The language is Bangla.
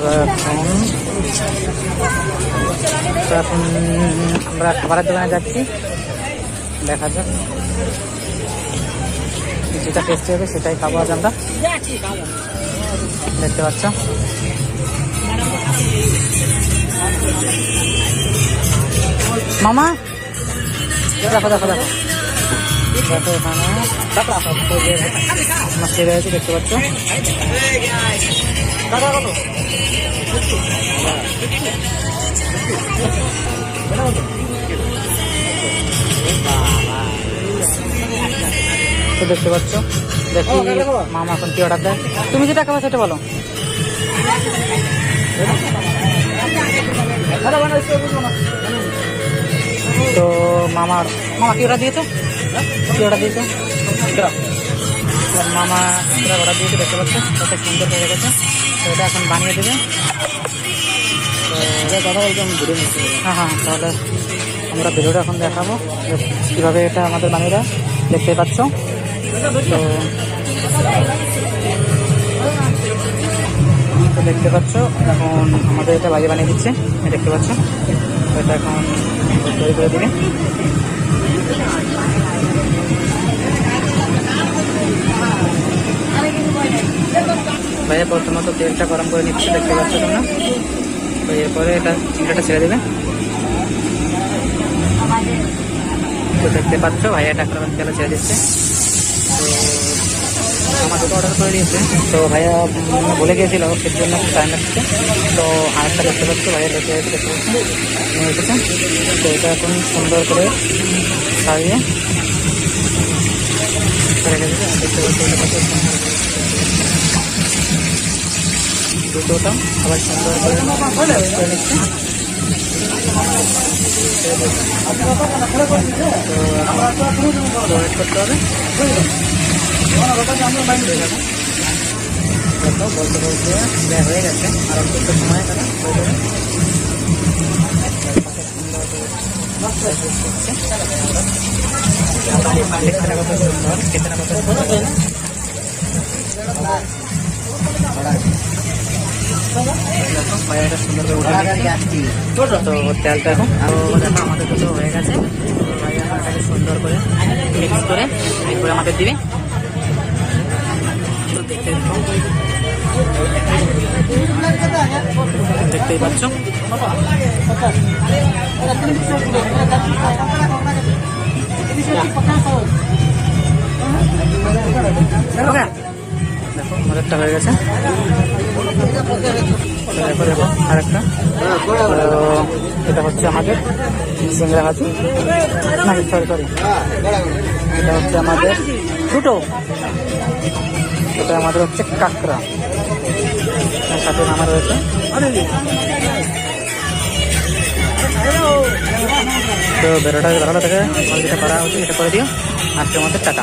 তো এখন আমরা খাবারের দোকানে যাচ্ছি। দেখা যাক। যেটা টেস্টি হবে সেটাই খাব আজ আমরা। দেখতে পাচ্ছ? মামা? দেখো দেখো দেখো। দেখো এখানে। দেখতে পাচ্ছ? তো দেখতে পাচ্ছ? দেখি মামা এখন কি অর্ডার দেয়। তুমি যেটা খাবে সেটা বলো। তো মামার মামা কি অর্ডার দিয়েছে? কি অর্ডার দিয়েছে? এবার মামা অর্ডার দিয়েছে দেখতে পাচ্ছ? কত সুন্দর হয়ে গেছে। তো এটা এখন বানিয়ে দেবে। তো কথা বলতে আমি ঘুরে নিচ্ছি হ্যাঁ হ্যাঁ তাহলে আমরা ভিডিওটা এখন দেখাবো কীভাবে এটা আমাদের বানিয়ে দেখতে পাচ্ছ? তো দেখতে পাচ্ছ এখন আমাদের এটা বাইরে বানিয়ে দিচ্ছে। দেখতে পাচ্ছ? এটা এখন তৈরি করে দিবে। ভাইয়া প্রথমত তেলটা গরম করে নিচ্ছে, দেখতে পাচ্ছ তোমরা। তো এরপরে এটা চিংড়িটা ছেড়ে দেবে। তো দেখতে পাচ্ছ ভাইয়া এখন তেলে ছেড়ে দিচ্ছে। তো অর্ডার করে দিয়েছে। তো ভাইয়া বলে গিয়েছিল সের জন্য একটু টাইম লাগছে। তো আরেকটা দেখতে পাচ্ছ, ভাইয়া নিয়ে এসেছে। তো এটা এখন সুন্দর করে সারিয়ে দেবে। পাচ্ছ দুটোটা। আবার সুন্দর করে তো ওয়েট করতে হবে দেখো বলতে বলতে দেয়া হয়ে গেছে আর অল্প একটু সময় দেখতে কত সুন্দর খেতে কত সুন্দর বাইরেটা সুন্দর করে উঠে তো তেলটা এখন আরও দেখো আমাদের দুটো হয়ে গেছে বাইরে এটাকে সুন্দর করে মিক্স করে এরপরে আমাদের দিবে দেখতেই পাচ্ছ দেখো, আমাদেরটা হয়ে গেছে। দেখো আরেকটা। এটা হচ্ছে আমাদের সিংড়া ভাজি না সরি সরি এটা হচ্ছে আমাদের দুটো। এটা আমাদের হচ্ছে কাঁকড়া। সাথে নামা রয়েছে। তো বেরোটা ভালো থাকে যেটা করা হচ্ছে, এটা করে দিও। আজকে আমাদের টাকা